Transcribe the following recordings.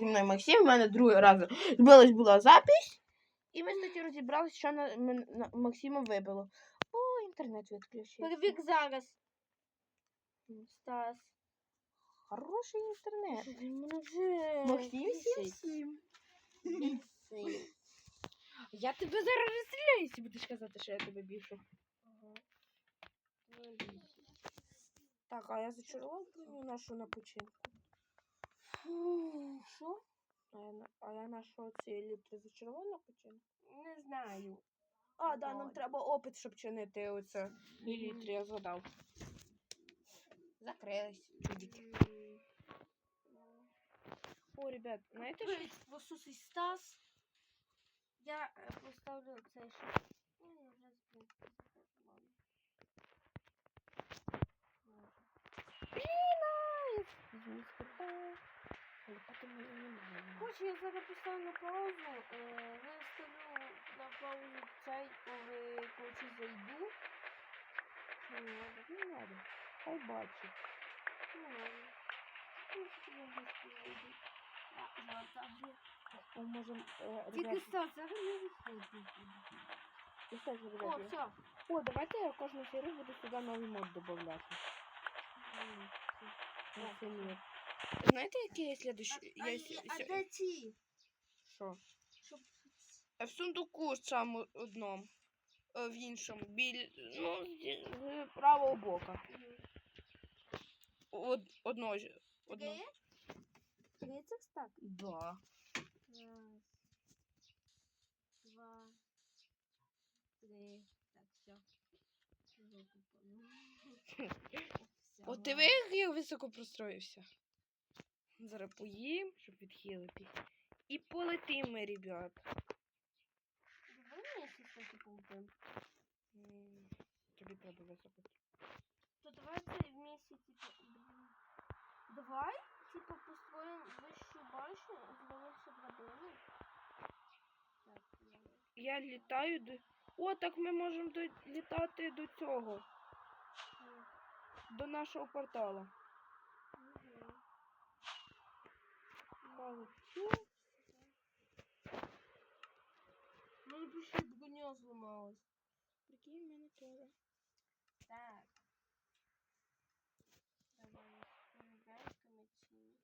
зі мною Максим, в мене другий раз збилась була запись. І ми, кстати, розібралися, що на, на Максима вибило. О, інтернет відключився. Перевік зараз. Стас. Хороший інтернет. Максим? 77. Бісить. Я тебе зараз розстріляю, якщо будеш казати, що я тебе бішу. Так, а я зачарував нашу на починку. Фу, Що? А я, на- а я нашу ці елітри зачарував на починку? Не знаю. А, да, нам треба опит, щоб чинити оце елітри, я згадав. Закрились чудики. О, ребят, знаєте, що? Привіт, Стас. Я е, поставлю цей ще. Ну, я вже збив. Ладно. Візьміть. Але потім ми не маємо. Хоч я зараз поставлю на паузу, е, виставлю на паузу цей, коли коли зайду. Не надо. Не надо. Хай бачить. Не надо. Ну, що я вже зайду. Ми можемо, е, Тільки Стас, зараз не виходить. і все О, все. О, давайте я кожну серію буду сюди новий мод додавати. Мір. Знаєте, який є? А, Є є- а де ці? Що? Щоб... В сундуку саме одному. е, В іншому. Біль... Ну, з правого бока. Од... Таке Одного. є? Тридцять стак? Да. Раз, два, три. Так, все. От ти як високо простроївся. Зараз поїм, щоб відхилити. І полетим ми, ребят. Давай мені щось полетим. Тобі треба високо. То давай це вместе, типа, блин. Давай, типа, построим вищу башню, зробимося драбину. Я літаю до. О, так ми можемо до... літати до цього. До нашого портала. мгм. Молодці. У мене більше не сломалось. Прикинь, в мене теж. Так. Давай, перегайками чи ні?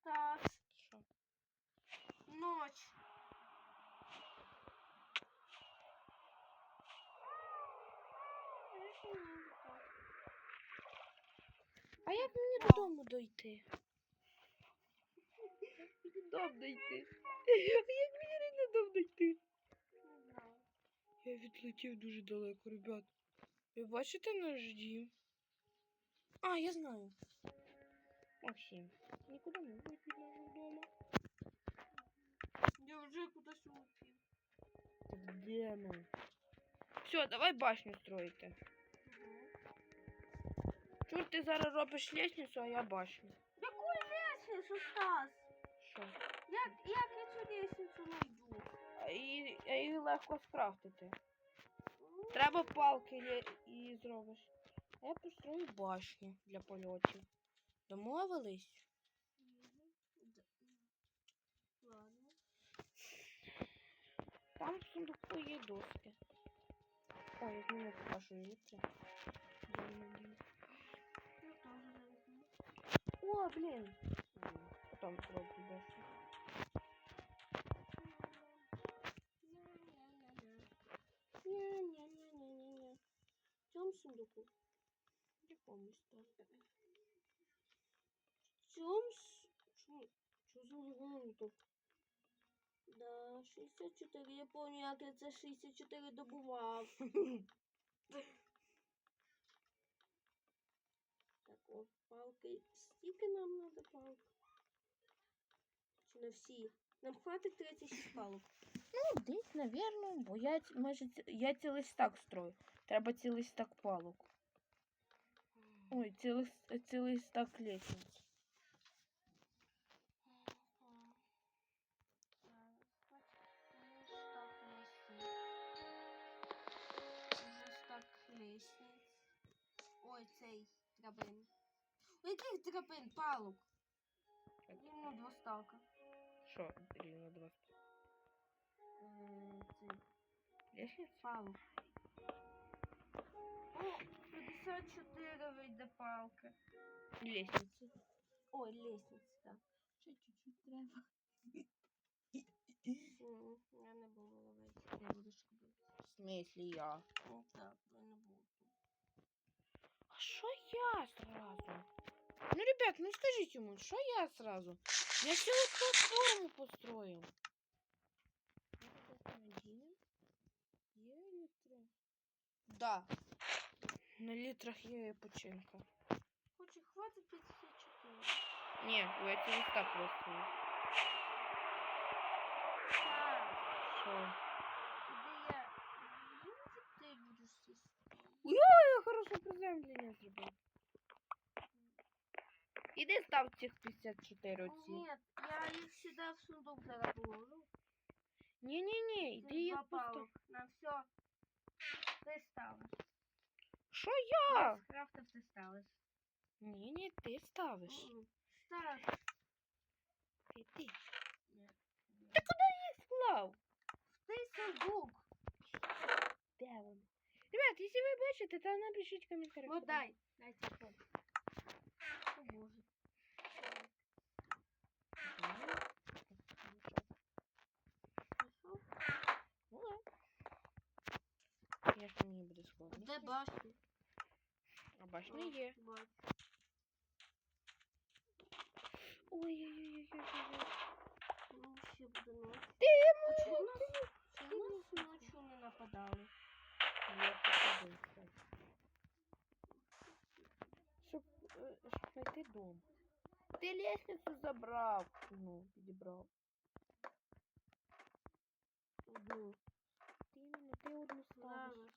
Стас, Що? ночь. А як мені додому дойти? Додому дойти. А як мені реально додому дойти? Я відлетів дуже далеко, ребят. Ви бачите наш дім? А, я знаю. Максим, нікуди не будь від нашого дому. Я вже кудись улетів. Де ми? Все, давай башню строїти. Чур ти зараз робиш лестницю, а я башню. Якої лестницю, Стас? Що? Як, як я цю лестницю найду? А І, а її легко скрафтити. Треба палки і зробиш. А я построю башню для польотів. Домовились? Ладно. Там в сундуку є доски. Ой, я знову покажу літри. О, блін. М, Потім зроблю доски. Ня-ня-ня-ня-ня-ня. В цьому сундуку? В якомусь так. В цьому с- Чому? Що за легенда? Да, 64. Я пам'ятаю, як я це 64 добував. о, палки. Скільки нам надо палок? Чи на всі? Нам хватить 36 палок. Ну, десь, навірно, бо я ць- майже ці- я цілий стак строю. Треба цілий стак палок. Ой, цілий, с- цілий стак лестниць. Ой, цей драбин. Яких драбин, палок? Рівно двоставка. Що, рівно два? Е, Цей. Лестница? Палок. О, 54 вийде палки. Лестница. Ой, лестниці, так. Ще чуть-чуть треба. М, Я не буду ловити. Я буду ж робити. В смислі я? Ну так, я не буду. А що я сразу? Ну, ребят, ну скажіть йому, що я сразу? Я цілу платформу построю. Є електро? Да. На літрах є починка. Хоче, хватить 54. Ні, у эти листа просто. Так, Що? іди я. Ну, ти будеш сісти. Я хороше приземлення зробив. Іди став цих 54 оці. Ні, я їх сюди в сундук зараз положу. Ні-ні-ні, іди Це їх два постав. палок. На все. Ти ставиш. Що я? З крафтов ти ставиш. Ні-ні, ти ставиш. М-м. Ставиш. Ти ти. Ні. Склав. Ти сундук. Де він? Ребят, якщо ви бачите, то напишіть в коментарях. Ну дай. Дай телефон. О боже. Де башня? А башня є. Бачу. Ой-ой-ой-ой-ой. Ну, ще буде ночь. Ти А чому нас, чому нас ночью не нападали? Я покажу все. Щоб, е, щоб знайти дом. Ти лестницю забрав. Ну, підібрав. Одну. Ти іменно, ти одну ставиш.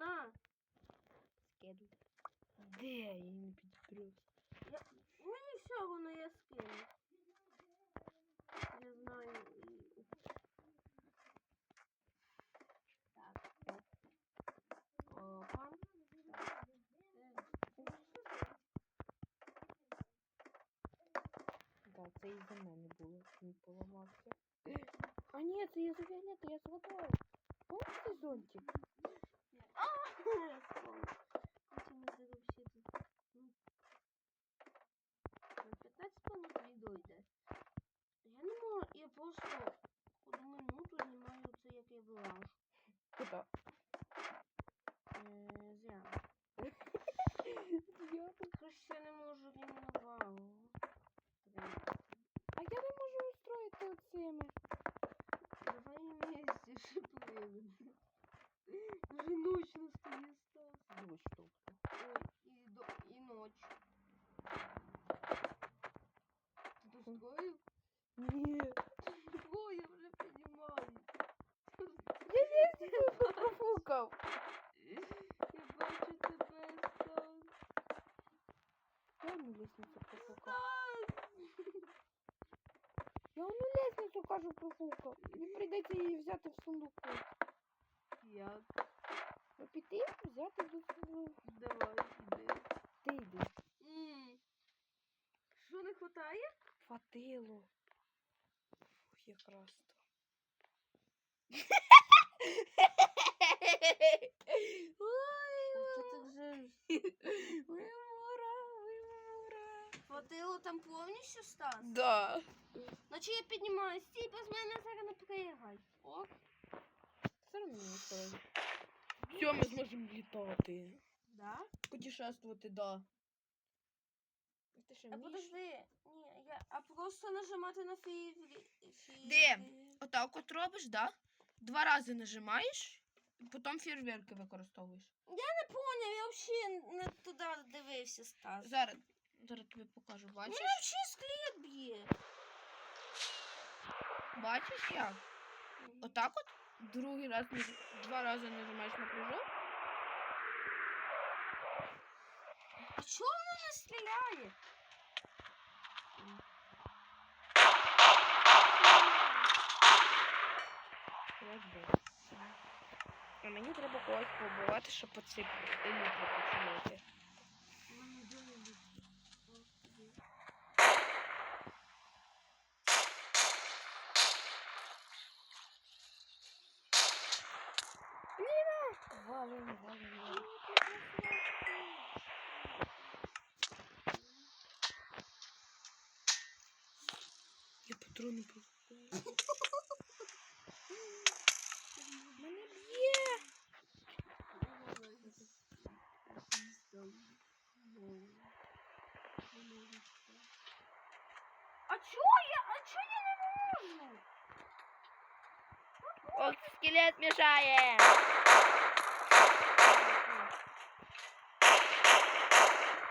Зараз. Давай, На. скидуй. Де я не підібрав? Я... Мені все воно я скину. Я знаю. і- Так. Опа. Да, це із-за мене було. Він поламався. А ні, це із-за Віолетти, я згадав. Помните зонтик? Вспомнил. Хотим это вообще тут. ну, 15 минут відео йде. Я не можу, я просто одну минуту знімаю це, як я вилажу. Куда? Е, зря. Я. Тож ще не можу рівновагу. А я не можу устроїти оцими. Давай вместе. Вже ніч настає став. Дивись, що. Ой, і, до, і ніч. Ти достроїв? Ні. Ой, я вже піднімаю. Я лестницю профукав. Я бачу тебе, Стас. Профукав. Стас! Я одну лестницю, кажу, профукав. Мені прийдеться її взяти в сундук. Як? Ну, піти, взяти до сундуку. Давай, іди. Ти йди. М. Що не хватає? Фатило. Фух, якраз то. Ой, Що ти вже? Вимора. Хватило там повністю, Стас? Да. Значить я піднімаю стій, без мене зараз не пригай. О, Все одно не стоїть. Все, ми зможемо літати. да? Путешествувати, да. Ти що, А вмієш? подожди, ні, я, а просто нажимати на фі... фі... Де? Отак от робиш, да? Два рази нажимаєш, потім фейерверки використовуєш. Я Не поняв, я взагалі не туди дивився, Стас. Зараз, зараз тобі покажу, Мене бачиш? взагалі склет б'є. Бачиш як? Отак от? Другий раз два рази нажимаєш на прыжок. А чого воно не стріляє? А мені треба когось побувати, щоб оці елітри починати. патрони повкидаю. Мене б'є. А чё я? А чё я не можу? От скелет мешає.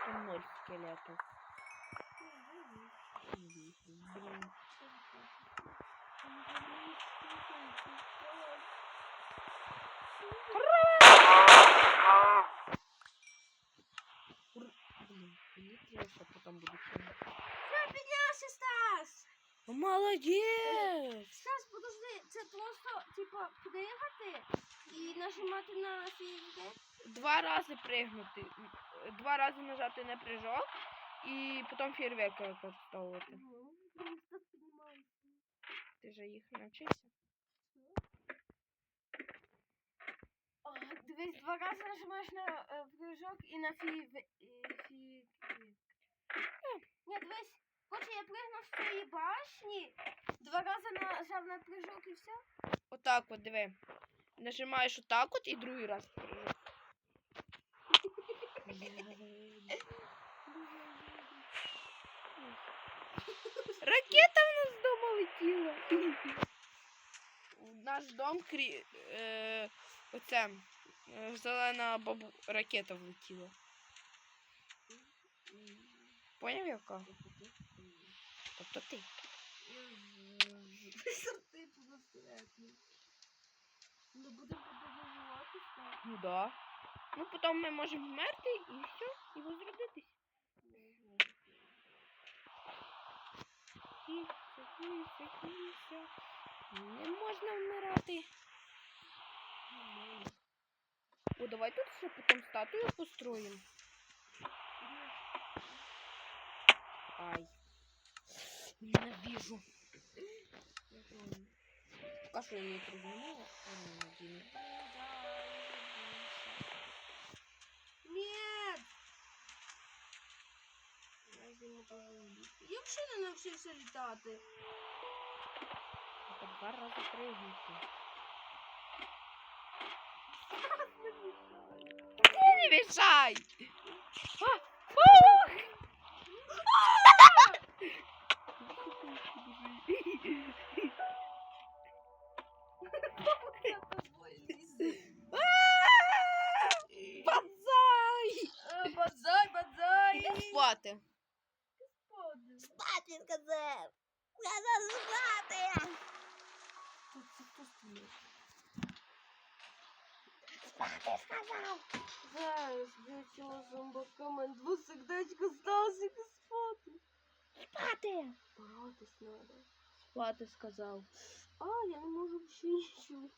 Там ноль скелетів. Блін. Буду піднявся, Стас! Молодець! Стас, подожди, це просто, типа, пригати і нажимати на фігет? Два рази пригнути. Два рази нажати на прыжок і потім фейерверк використовувати. Ну. Ти же їх навчився? О, Дивись, два рази нажимаєш на е, прыжок і на фі... фі... Ні, дивись, хоче я пригнув з цієї башні, два рази нажав на прыжок і все? Отак от, диви. Нажимаєш отак от і другий раз прыжок. Ракета в нас дома летіла. В наш дом крі... е... оце е, зелена бабу... ракета влетіла. Поняв яка? Тобто ти. Ну. Ну да. Ну потім ми можемо вмерти і все, і возродитись. Кися, кися, кися. Не можна вмирати. О, давай тут ще потім статую построїмо. Ай. Ненавижу. Пока що я її придумала. Надіну. Нет! Я зиму пожалуйста. Я взагалі не навчився літати. Це два рази пригнути. Ти не мішай! Бадзай! Бадзай, спати. Спати сказав! Треба спати! Тут це хто стріляє? Зараз для цього зомбака двусердечко Стасик спати. Спати! Боротись треба. Спати сказав. А, я не можу ще нічого.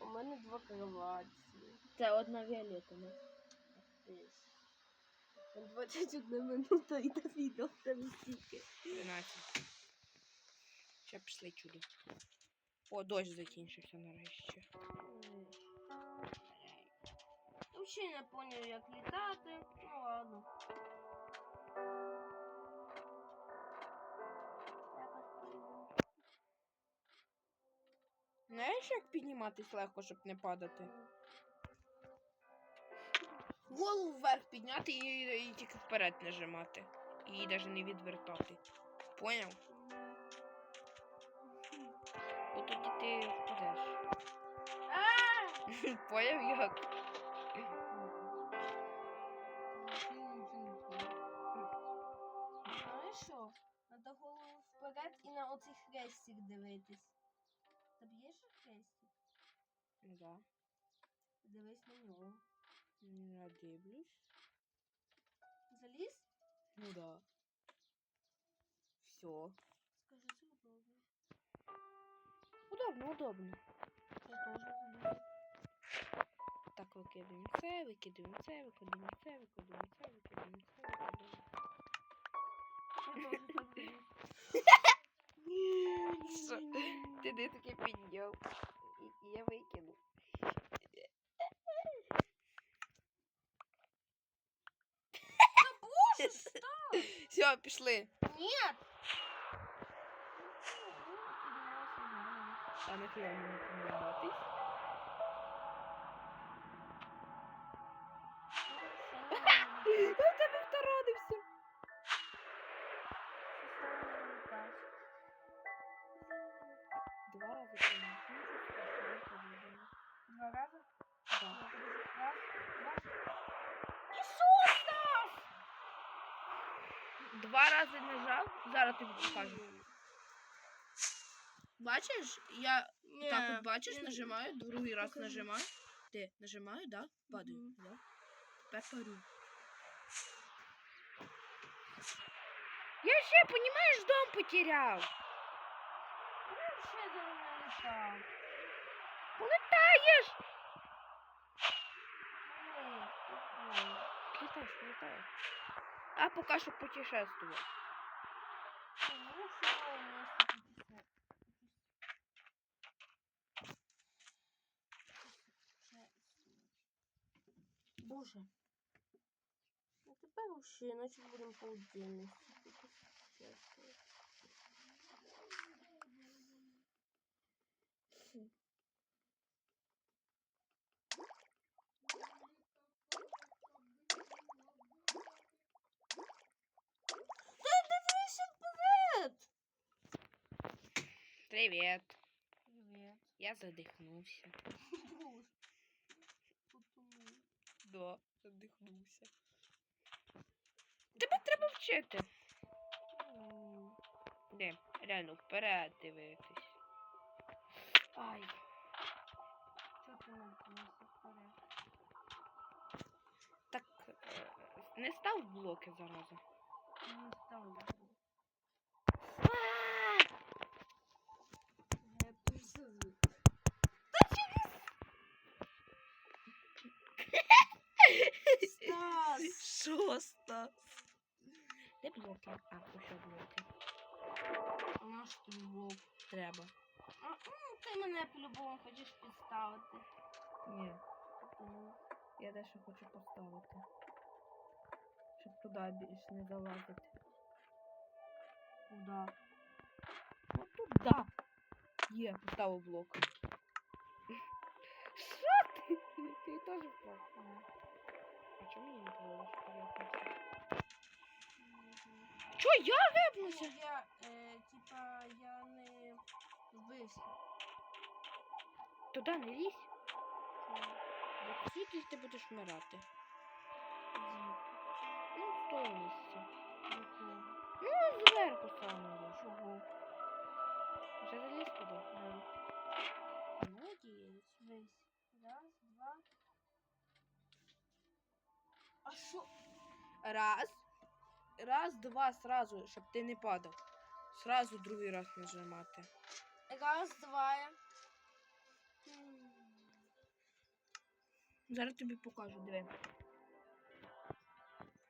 У мене два кроваті. Це одна Віолетова. Десь. 21 минута і до відео в тебе стільки. 13. Ще пішли чудо. О, дощ закінчився нарешті. Взагалі не поняв, як літати. Ну ладно. Знаєш, як підніматись легко, щоб не падати? Голову вверх підняти і, і тільки вперед нажимати. І її навіть не відвертати. Поняв? От тоді ти впадеш. А! Поняв як? Знаєш що? Надо голову вперед і на оцей хрестик дивитись. Тобі є ще хрестик? Ну да. Дивись на нього. Не дивлюсь. Заліз? Ну да. Все. Скажи, це удобно. Удобно, удобно. Так, викидаємо це, викидаємо це, викидаємо це, викидаємо це, викидаємо це, викидаємо. Я теж так буду. Що? Ти не таке підняв. І, і я викину. Все, пішли. Нет! А нахіля мені помагатись? Я Два рази нажав, зараз тобі покажу. Бачиш, я так от бачиш, нажимаю, другий раз нажимаю. Ти нажимаю, да? Падаю. Мгм. Да? Тепер парю. Я ще, понімаєш, дом потеряв. Ще до мене літав. Полетаєш! Літаєш, літаєш. А поки що путешествувати. Ну, всього вместе пятьдесят. Боже. А тепер вообще, иначе будем по отдельности. путешествовать. Та дивися вперед! Привіт. Привет. Я задихнувся. Да, задихнувся. Тебе треба вчити. Де? Реально, вперед дивитись. Ай. Ты нам принесла вперед? Так, е, не став блоки зараза. Не ставлю. А! Я тоже звук. Стас! Шоста. Де блоки? А, що блоки. А наш блок? Треба. А, ну, ти мене по-любому хочеш підставити. Ні, я дещо хочу поставити. Щоб туди більш не залазити. Куда? Ну туди. Є, поставив блок. Що ти? Ти теж впав. Чому мені не повелося вперед? Чо я Ну, випнуся? я, е, типа, я не вбився. Туди не лізь. Бо світись ти будеш вмирати. Ну, в тому місці. Ну, зверху саме. Чого? Вже заліз туди. Молодець. Весь. Раз, два. А що? Раз. Раз, два, сразу, щоб ти не падав. Сразу другий раз нажимати. Раз, два. Зараз тобі покажу, диви.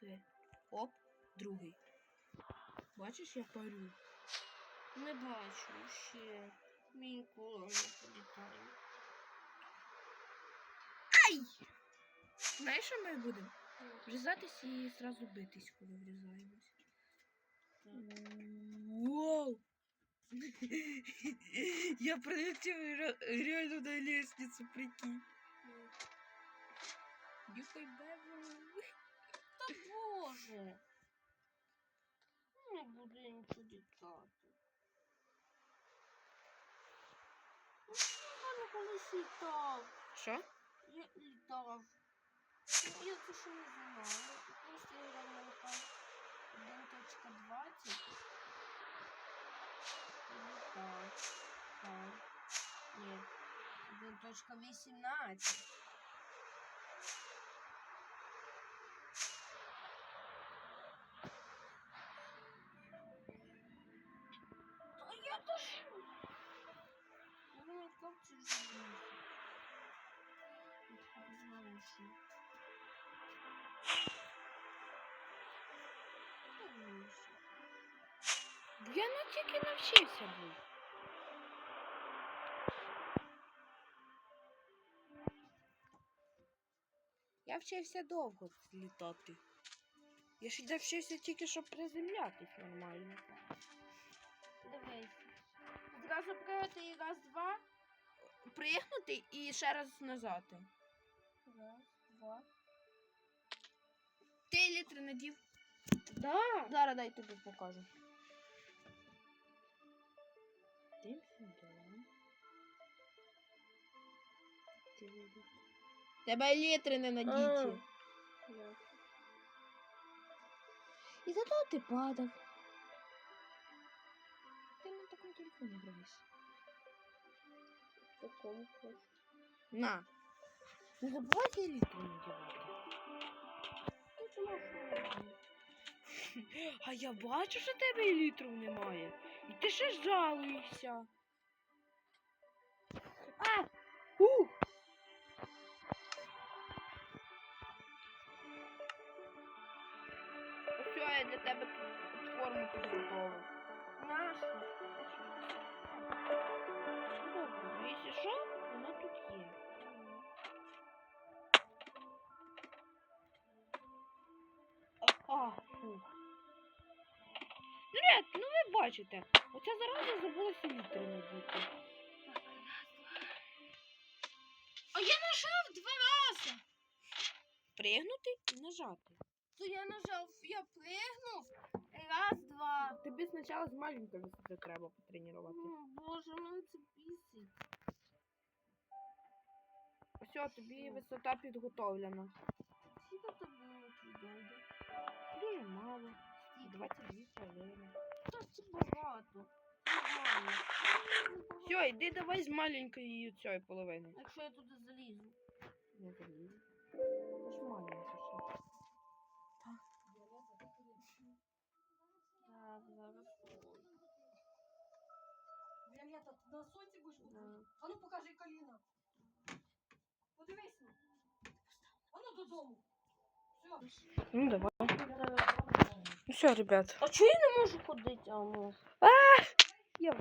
Диви. Оп, другий. Бачиш, я парю. Не бачу ще. Мій ніколи не політає. Знаєш, що ми будемо? Врізатись і сразу битись, коли врізаємось. Вау! Я пролетел ре- реально на лестницу, прикинь. Дюкай бебу. Та боже. Не буду я нічого літати. Ну, Я не колись літав. Що? Я літав. Ну, Я це ще не знаю. Просто я грав на літав 1.20. І літав. Так. Ні. 1.18. тільки навчився був. Я вчився довго літати. Я ж навчився тільки, щоб приземлятись нормально. Дивись. Зразу пригати і раз, два. Приїхнути і ще раз назад. Раз, два. Ти літри надів. Да. Зараз дай тобі покажу. Тебе літри не надіті. І зато ти падав. Ти на такому телефоні граєш. Такому На. Не забувайте літру надівати. А я бачу, що тебе літру немає. І ти ще жалуєшся. А! У! Ось я для тебе форму підготовив. Нашу. Бачите, оця зараза забулася літри надіти. А я нажав два рази. Пригнути і нажати. То я нажав, я пригнув. Раз, два. Тобі спочатку з маленької висоти треба потренувати. О, Боже, мене це бісить. Все, тобі висота підготовлена. Скільки тобі? Дуже мало. 22 хвилини. Та це багато. Нормально. Все, йди давай з маленької цієї половини. Якщо я туди залізу. Не залізу. Це ж маленька ще. Так, зараз. Віолетта, ти на сонці будеш Да. купати? А ну покажи коліна. Подивись. ну. А ну додому. Все. Ну давай. Ну все, ребят. А чого я не можу ходити, А Я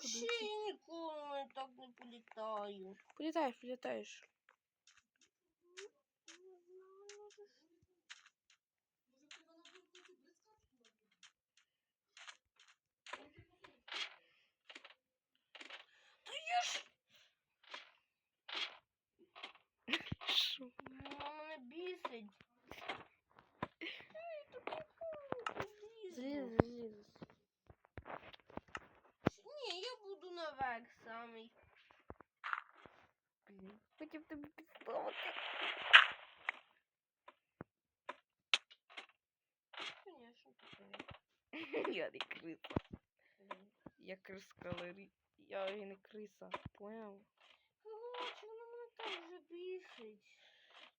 Ще я ніколи так не політаю. Полетаешь, полетаешь. Та я ж Шо? Мама мене бісить. Ей, тут ніколи не Залезу, залізу. залезу. Ні, я буду наверх самий. Блін, Хотів тебе підставити. Конечно, таке. Я не криса. Я крискалері. Я і не криса. Поняв? Короче, воно мене так вже бісить.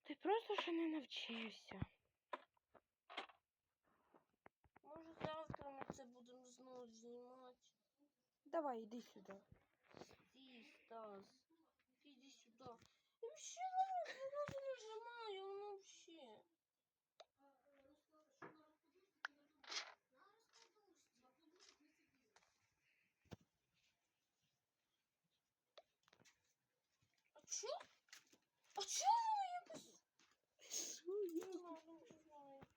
Ти просто ще не навчився. Може завтра ми це будемо знову знімати. Давай, іди сюди. Стій, Стас. Вообще воно не нажимаю, воно вообще. А чо? А чо воно якось?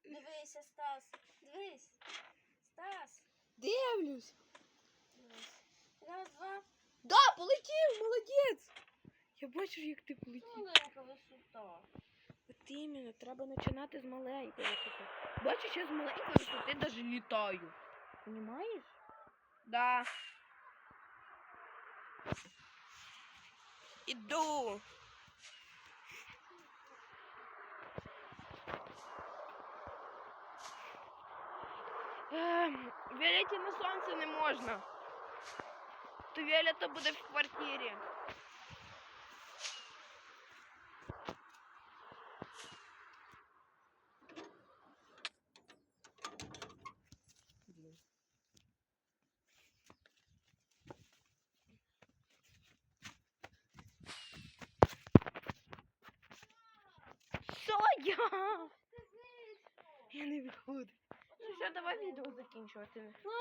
Дивися, Стас. Дивись. Стас. Дивлюсь. Дивись. Раз, два. Да, полетів, молодець. Я бачу, як ти полетів. Маленька висота. От іменно, треба починати з маленької висоти. Бачиш, я з маленької висоти навіть літаю. Понімаєш? Да. Іду. Ем, Віолеті на сонце не можна. То Віолета буде в квартирі. Ага. Я не виходжу. Ну все, давай відео